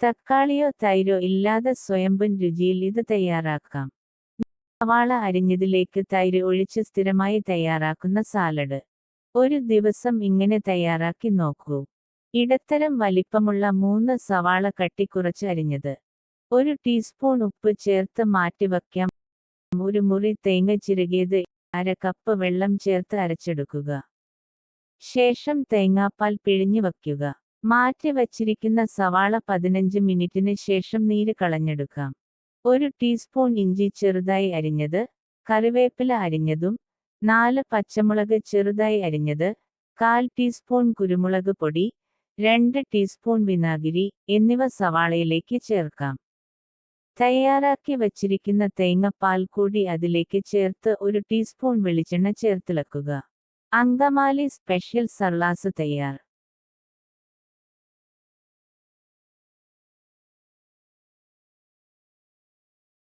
തക്കാളിയോ തൈരോ ഇല്ലാതെ സ്വയംപൻ രുചിയിൽ ഇത് തയ്യാറാക്കാം. സവാള അരിഞ്ഞതിലേക്ക് തൈര് ഒഴിച്ച് സ്ഥിരമായി തയ്യാറാക്കുന്ന സാലഡ്. ഒരു ദിവസം ഇങ്ങനെ തയ്യാറാക്കി നോക്കൂ. ഇടത്തരം വലിപ്പമുള്ള മൂന്ന് സവാള കട്ടിക്കുറച്ച് അരിഞ്ഞത്. ഒരു ടീസ്പൂൺ ഉപ്പ് ചേർത്ത് മാറ്റിവയ്ക്കാം ഒരു മുറി തേങ്ങ ചിരകിയത് അര കപ്പ് വെള്ളം ചേർത്ത് അരച്ചെടുക്കുക. ശേഷം തേങ്ങാപ്പാൽ പിഴിഞ്ഞു വയ്ക്കുക. മാറ്റി വച്ചിരിക്കുന്ന സവാള പതിനഞ്ച് മിനിറ്റിന് ശേഷം നീര് കളഞ്ഞെടുക്കാം. ഒരു ടീസ്പൂൺ ഇഞ്ചി ചെറുതായി അരിഞ്ഞത് കറിവേപ്പില അരിഞ്ഞതും നാല് പച്ചമുളക് ചെറുതായി അരിഞ്ഞത് കാൽ ടീസ്പൂൺ കുരുമുളക് പൊടി രണ്ട് ടീസ്പൂൺ വിനാഗിരി എന്നിവ സവാളയിലേക്ക് ചേർക്കാം. തയ്യാറാക്കി വച്ചിരിക്കുന്ന തേങ്ങാപ്പാൽ കൂടി അതിലേക്ക് ചേർത്ത് ഒരു ടീസ്പൂൺ വെളിച്ചെണ്ണ ചേർത്തിളക്കുക. അങ്കമാലി സ്പെഷ്യൽ സർലാസ് തയ്യാർ.